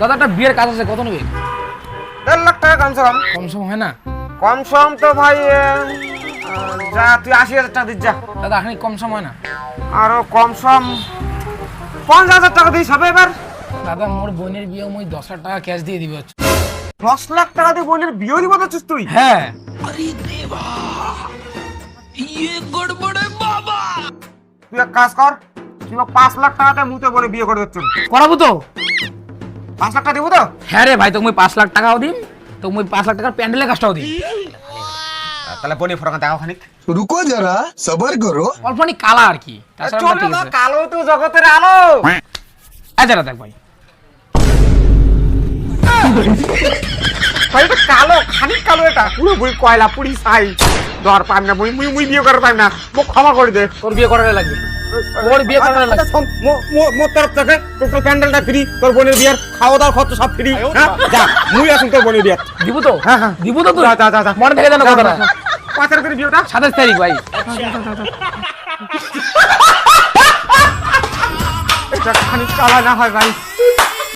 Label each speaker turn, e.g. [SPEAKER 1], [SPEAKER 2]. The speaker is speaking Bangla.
[SPEAKER 1] দাদা একটা বিয়ের কাজ আছে কত নেবে?
[SPEAKER 2] দেড় লাখ টাকা কমসে কম।
[SPEAKER 1] কম সম হয় না?
[SPEAKER 2] কম সম তো ভাই যা তুই আশি হাজার টাকা দিস যা।
[SPEAKER 1] দাদা এখানে কম সম হয় না?
[SPEAKER 2] আরও কম সম পঞ্চাশ হাজার টাকা দিস হবে এবার।
[SPEAKER 1] দাদা মোর বোনের বিয়ে মই দশ হাজার টাকা ক্যাশ দিয়ে দিবে। হচ্ছে
[SPEAKER 2] দশ লাখ টাকা দিয়ে বোনের বিয়ে দিব বলছিস তুই?
[SPEAKER 1] হ্যাঁ।
[SPEAKER 2] তুই এক কাজ কর তুই পাঁচ লাখ টাকাতে মুতে বলে বিয়ে করে দিচ্ছ।
[SPEAKER 1] করাবো তো?
[SPEAKER 2] পাঁচ লাখ টাকা দেবো তো?
[SPEAKER 1] হ্যাঁ রে ভাই তুমি পাঁচ লাখ টাকাও দিন তুমি পাঁচ লাখ টাকার প্যান্ডেলের কাজটাও দিন
[SPEAKER 2] তাহলে বনি ফরকান দেখাও খানিক।
[SPEAKER 3] রুকো যারা সবার করো।
[SPEAKER 1] অল্পনি কালা আর কি
[SPEAKER 2] কালো তো জগতের আলো।
[SPEAKER 1] আচ্ছা দেখ ভাই।
[SPEAKER 2] কালো খানিক কালো এটা। পুরো বুড়ি কয়লা পুরি সাই। দর পান না মুই মুই মুই বিয়ে করতে পারি না। মোক ক্ষমা করে দে।
[SPEAKER 1] তোর বিয়ে করার লাগবে। তোর বিয়ে করার লাগে
[SPEAKER 2] আচ্ছা, মো- মো- মোর তরফ থেকে টোটাল প্যান্ডেলটা ফ্রি তোর বোনের বিয়ার খাওয়া দাওয়া খরচ সব ফ্রি। হ্যাঁ? যা মুই আসুন তোর বোনের বিয়ার।
[SPEAKER 1] দিব তো?
[SPEAKER 2] হ্যাঁ, হ্যাঁ।
[SPEAKER 1] দিব তো তুই?
[SPEAKER 2] যা, যা, যা।
[SPEAKER 1] মনে থেকে জানো কথাটা।
[SPEAKER 2] পাঁচ তারিখের বিয়েটা?
[SPEAKER 1] সাতাশ তারিখ ভাই।
[SPEAKER 2] এটা খানিক কালা না হয় ভাই।